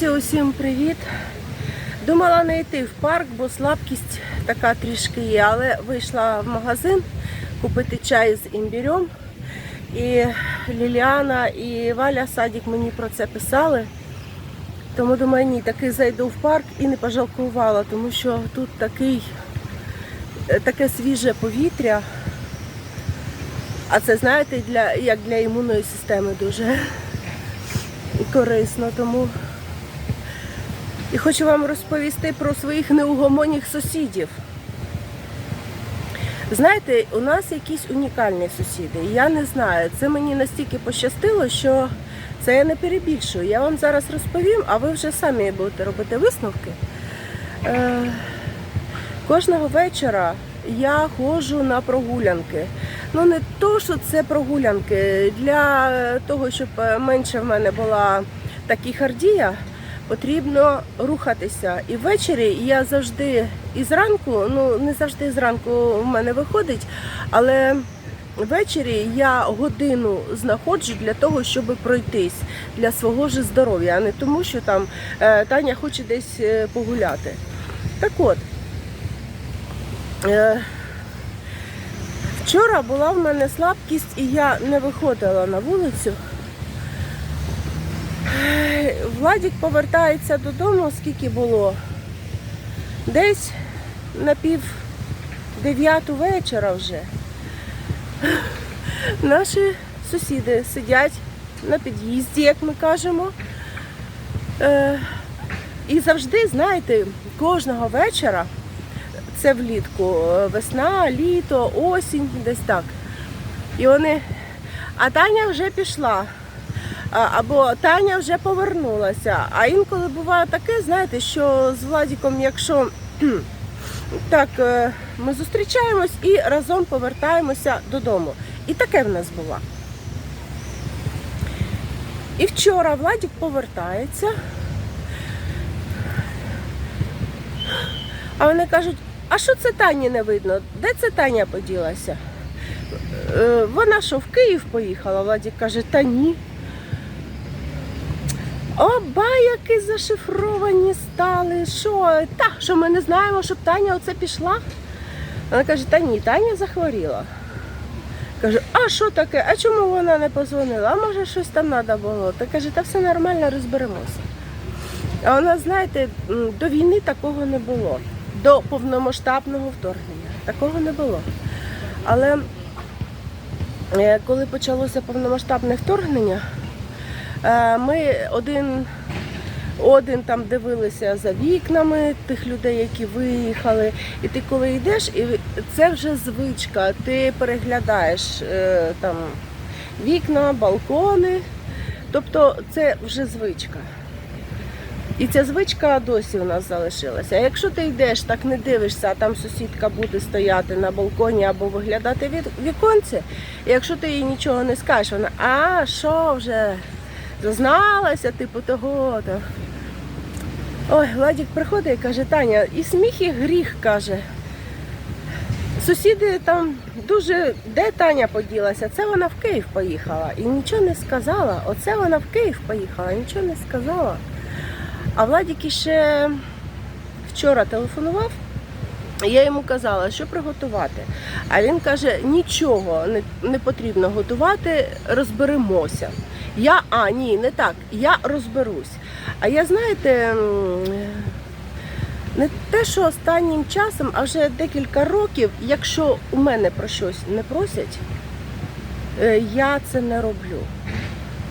Друзі, усім привіт! Думала не йти в парк, бо слабкість така трішки є, але вийшла в магазин купити чай з імбірем. І Ліліана і Валя Садік мені про це писали. Тому думаю, ні, таки зайду в парк і не пожалкувала, тому що тут такий, е, таке свіже повітря. А це, знаєте, для, як для імунної системи дуже корисно. Тому і хочу вам розповісти про своїх неугомонних сусідів. Знаєте, у нас якісь унікальні сусіди. Я не знаю. Це мені настільки пощастило, що це я не перебільшую. Я вам зараз розповім, а ви вже самі будете робити висновки. Е, кожного вечора я ходжу на прогулянки. Ну не то, що це прогулянки. Для того, щоб е, менше в мене була тахікардія, потрібно рухатися. І ввечері я завжди і зранку, ну не завжди зранку в мене виходить, але ввечері я годину знаходжу для того, щоб пройтись для свого ж здоров'я, а не тому, що там е, Таня хоче десь е, погуляти. Так от. Е, Вчора була в мене слабкість і я не виходила на вулицю. Владік повертається додому, скільки було? Десь на пів дев'яту вечора вже. Наші сусіди сидять на під'їзді, як ми кажемо. Е, І завжди, знаєте, кожного вечора це влітку. е, Весна, літо, осінь, десь так. І вони. А Таня вже пішла. Або Таня вже повернулася. А інколи буває таке, знаєте, що з Владіком, якщо так, е, ми зустрічаємось і разом повертаємося додому. І таке в нас було. І вчора Владік повертається. А вони кажуть, а що це Тані не видно? Де це Таня поділася? Е, Вона що, в Київ поїхала? Владик каже, та ні. Оба, які зашифровані стали. Що? Та, що ми не знаємо, щоб Таня оце пішла? Вона каже, та ні, Таня захворіла. Каже, а що таке? А чому вона не позвонила? А може щось там треба було? Та каже, та все нормально, розберемося. А нас, знаєте, до війни такого не було. До повномасштабного вторгнення. Такого не було. Але е, коли почалося повномасштабне вторгнення, ми один, один там дивилися за вікнами тих людей, які виїхали. І ти коли йдеш, і це вже звичка. Ти переглядаєш е, там вікна, балкони. Тобто це вже звичка. І ця звичка досі у нас залишилася. А якщо ти йдеш, так не дивишся, а там сусідка буде стояти на балконі або виглядати від віконце, і якщо ти їй нічого не скажеш, вона, а що вже зазналася, типу того. то Ой, Владик приходить і каже, Таня, і сміх, і гріх каже. Сусіди там дуже, де Таня поділася? Це вона в Київ поїхала і нічого не сказала. Оце вона в Київ поїхала, нічого не сказала. А Владик іще вчора телефонував, і я йому казала, що приготувати. А він каже, нічого не потрібно готувати, розберемося. Я, а, ні, не так, я розберусь. А я, знаєте, не те, що останнім часом, а вже декілька років, якщо у мене про щось не просять, е, я це не роблю.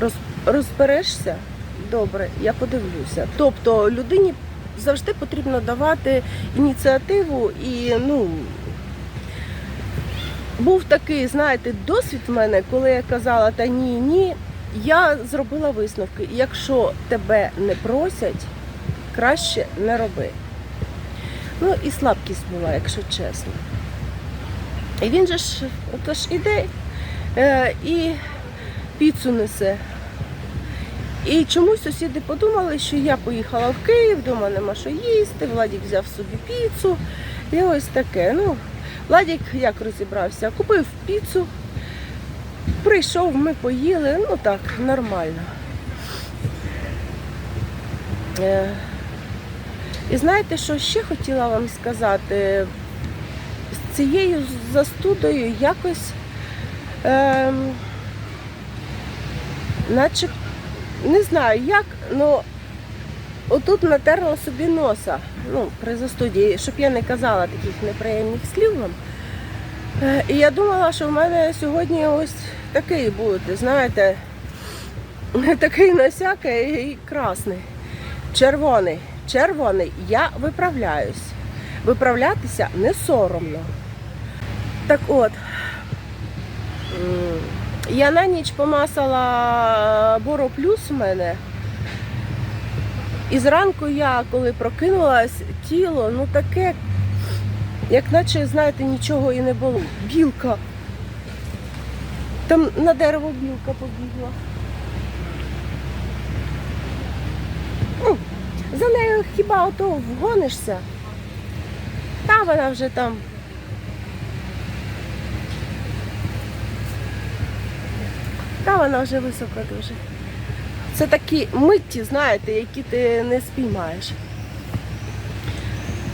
Роз, розберешся? Добре, я подивлюся. Тобто людині завжди потрібно давати ініціативу і ну. Був такий, знаєте, досвід в мене, коли я казала, та ні, ні, я зробила висновки. Якщо тебе не просять, краще не роби. Ну і слабкість була, якщо чесно. І він же ж отож іде е, і піцу несе. І чомусь сусіди подумали, що я поїхала в Київ, вдома нема що їсти, Владік взяв собі піцу. І ось таке. Ну, Владік як розібрався, купив піцу, прийшов, ми поїли, ну так, нормально. Е, І знаєте, що ще хотіла вам сказати? З цією застудою якось, ем, наче, не знаю як, але отут натерла собі носа. Ну, при застуді, щоб я не казала таких неприємних слів вам. Е, І я думала, що в мене сьогодні ось такий буде, знаєте, такий насякий і красний. Червоний. Червоний. Я виправляюсь. Виправлятися не соромно. Так от, я на ніч помасала Боро Плюс в мене. І зранку я, коли прокинулась, тіло, ну таке, як наче, знаєте, нічого і не було. Білка. Там на дерево білка побігла. За нею хіба ото вгонишся? Та вона вже там. Та вона вже висока дуже. Це такі митті, знаєте, які ти не спіймаєш.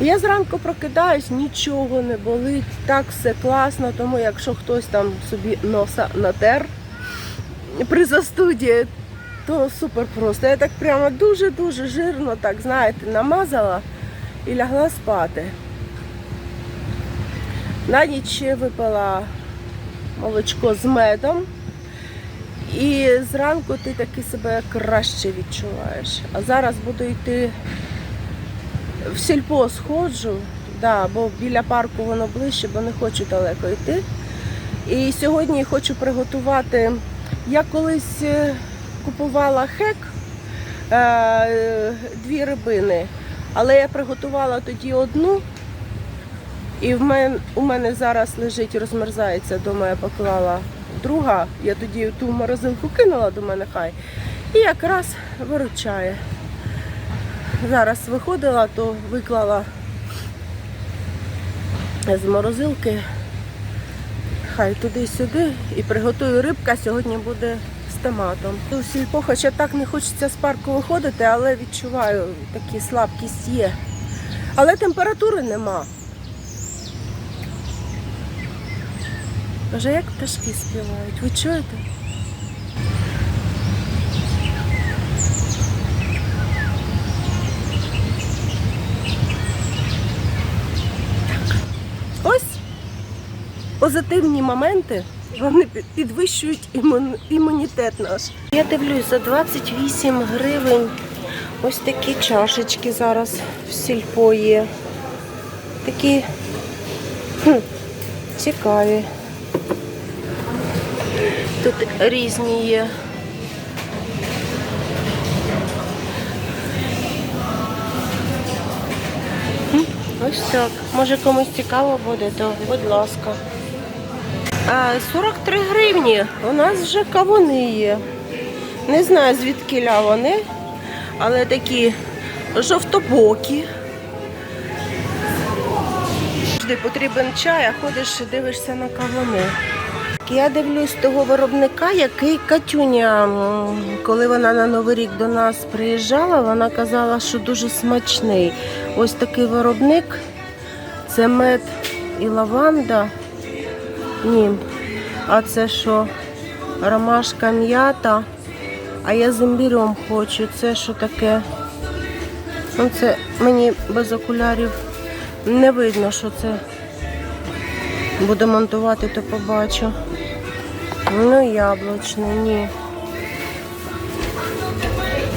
Я зранку прокидаюсь, нічого не болить, так все класно, тому якщо хтось там собі носа натер при застуді, то супер просто. Я так прямо дуже-дуже жирно, так, знаєте, намазала і лягла спати. На ніч ще випила молочко з медом. І зранку ти таки себе краще відчуваєш. А зараз буду йти в сільпо сходжу, да, бо біля парку воно ближче, бо не хочу далеко йти. І сьогодні хочу приготувати. Я колись е, купувала хек, е, дві рибини, але я приготувала тоді одну. І в мен, у мене зараз лежить, розмерзається, дома я поклала друга. Я тоді ту морозилку кинула до мене хай. І якраз виручає. Зараз виходила, то виклала з морозилки. Хай туди-сюди і приготую рибка, сьогодні буде з томатом. У сільпо, хоча так не хочеться з парку виходити, але відчуваю, такі слабкість є. Але температури нема. Боже, як пташки співають. Ви чуєте? Так. Ось позитивні моменти вони підвищують імунітет наш. Я дивлюсь, за 28 гривень ось такі чашечки зараз в сільпо є. Такі хм, цікаві. Тут різні є. Ось так. Може комусь цікаво буде, то будь ласка. А, 43 гривні. У нас вже кавуни є. Не знаю звідки вони, але такі жовтобокі. Завжди потрібен чай, а ходиш дивишся на кавуни. Я дивлюсь того виробника, який Катюня, коли вона на Новий рік до нас приїжджала, вона казала, що дуже смачний. Ось такий виробник. Це мед і лаванда. Ні. А це що? Ромашка м'ята. А я з імбірем хочу. Це що таке? Ну, це мені без окулярів не видно, що це. Буду монтувати, то побачу. Ну, яблучне, ні.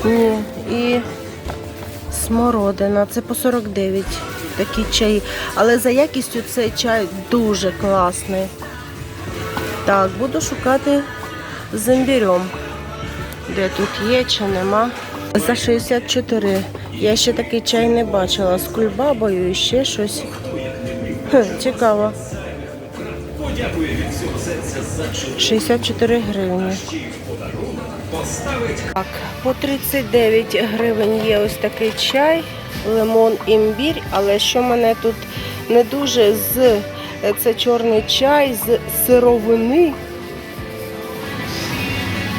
Ні. І смородина. Це по 49 такі чаї. Але за якістю цей чай дуже класний. Так, буду шукати з імбірем. Де тут є чи нема. За 64. Я ще такий чай не бачила. З кульбабою і ще щось. Хм, цікаво. 64 гривні. Так, по 39 гривень є ось такий чай, лимон, імбір, але що мене тут не дуже з це чорний чай з сировини.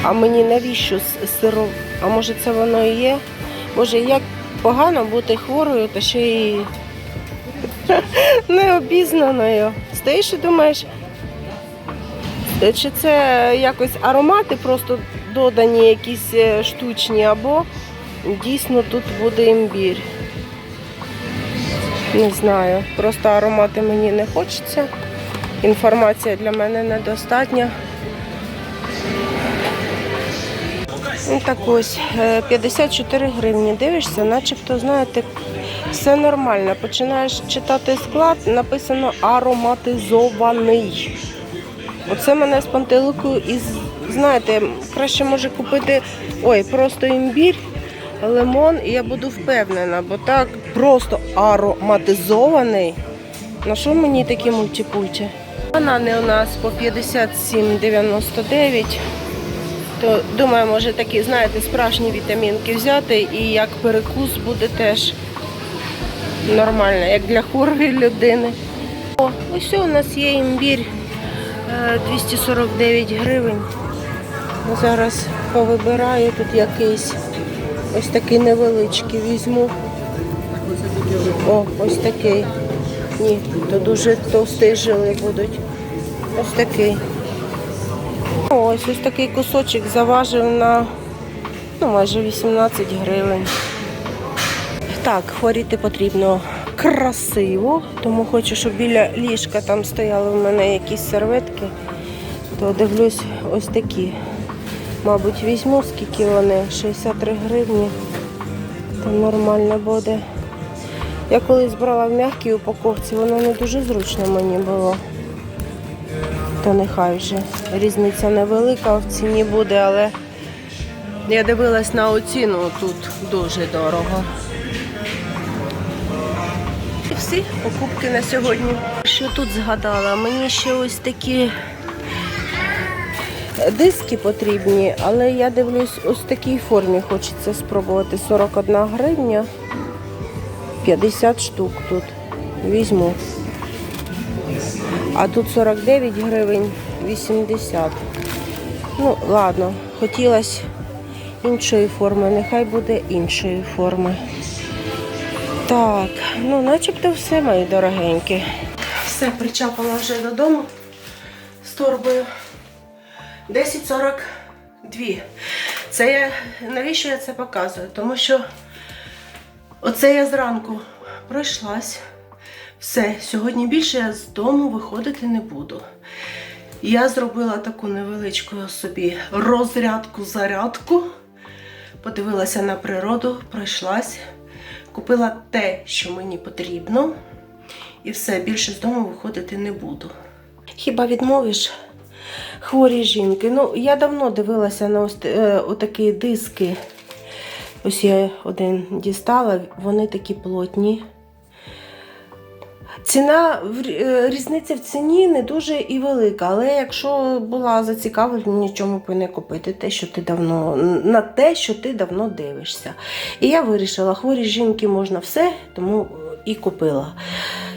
А мені навіщо з сиров? А може це воно і є? Боже, як Погано бути хворою та ще й необізнаною. Стоїш і думаєш, е, чи це якось аромати просто додані якісь е, штучні, або дійсно тут буде імбір. Не знаю, просто аромати мені не хочеться. Інформація для мене недостатня. Ну, так ось, е, 54 гривні. Дивишся, начебто, знаєте, все нормально. Починаєш читати склад, написано ароматизований. Оце мене з пантеликою і знаєте, краще може купити ой, просто імбір, лимон, і я буду впевнена, бо так просто ароматизований. На що мені такі мультипульті? Банани у нас по 57,99. То думаю, може такі, знаєте, справжні вітамінки взяти і як перекус буде теж нормально, як для хворої людини. О, ось у нас є імбір е, 249 гривень. Зараз повибираю тут якийсь ось такий невеличкий візьму. О, ось такий. Ні, то дуже товсті жили будуть. Ось такий. Ось ось такий кусочок заважив на ну, майже 18 гривень. Так, хворіти потрібно красиво, тому хочу, щоб біля ліжка там стояли в мене якісь серветки, то дивлюсь ось такі. Мабуть, візьму, скільки вони, 63 гривні. Там нормально буде. Я колись брала в м'якій упаковці, воно не дуже зручно мені було. То нехай вже різниця невелика в ціні буде, але я дивилась на оціну тут дуже дорого. І всі покупки на сьогодні. Що тут згадала? Мені ще ось такі диски потрібні, але я дивлюсь, ось в такій формі хочеться спробувати 41 гривня. 50 штук тут. Візьму. А тут 49 гривень 80. Ну, ладно, хотілося іншої форми, нехай буде іншої форми. Так, ну начебто все, мої дорогенькі. Все, причапала вже додому з торбою. 10.42. Це я, навіщо я це показую? Тому що оце я зранку пройшлась. Все, сьогодні більше я з дому виходити не буду. Я зробила таку невеличку собі розрядку-зарядку. Подивилася на природу, пройшлась, купила те, що мені потрібно. І все, більше з дому виходити не буду. Хіба відмовиш хворі жінки? Ну, я давно дивилася на ось е, отакі диски. Ось я один дістала, вони такі плотні. Ціна е, різниця в ціні не дуже і велика, але якщо була зацікавлена, нічому б не купити те, що ти давно на те, що ти давно дивишся. І я вирішила, хворі жінки можна все, тому і купила.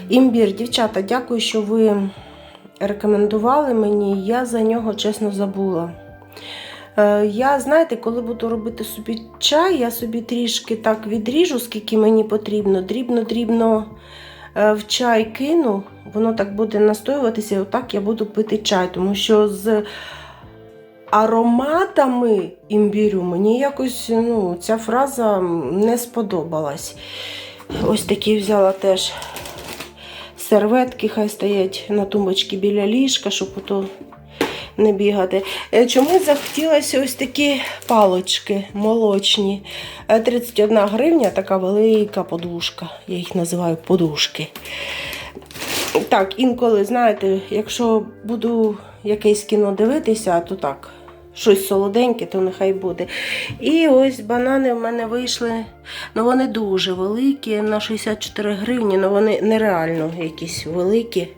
Імбір, дівчата, дякую, що ви рекомендували мені. Я за нього чесно забула. Е, Я, знаєте, коли буду робити собі чай, я собі трішки так відріжу, скільки мені потрібно. Дрібно-дрібно е, в чай кину, воно так буде настоюватися, і отак я буду пити чай, тому що з ароматами імбірю мені якось ну, ця фраза не сподобалась. Ось такі взяла теж серветки, хай стоять на тумбочці біля ліжка, щоб ото не бігати. Е, Чомусь захотілося ось такі палочки молочні. Е, 31 гривня, така велика подушка. Я їх називаю подушки. Так, інколи, знаєте, якщо буду якесь кіно дивитися, то так, щось солоденьке, то нехай буде. І ось банани в мене вийшли. Ну вони дуже великі, на 64 гривні, але вони нереально якісь великі.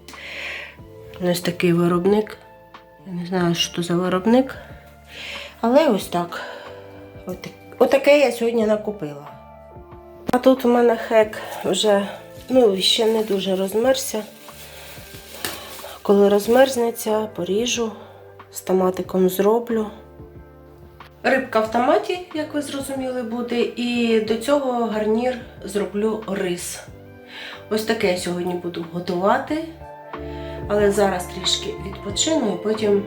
Ось такий виробник. Не знаю, що за виробник. Але ось так. Отак- Отаке я сьогодні накупила. А тут у мене хек вже ну, ще не дуже розмерся. Коли розмерзнеться, поріжу, з томатиком зроблю. Рибка в томаті, як ви зрозуміли, буде, і до цього гарнір зроблю рис. Ось таке я сьогодні буду готувати. Але зараз трішки відпочину і потім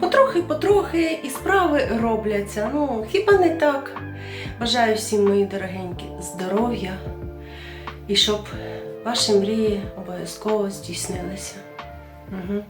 потрохи-потрохи і справи робляться. Ну, хіба не так? Бажаю всім, мої дорогенькі, здоров'я і щоб ваші мрії обов'язково здійснилися. Угу.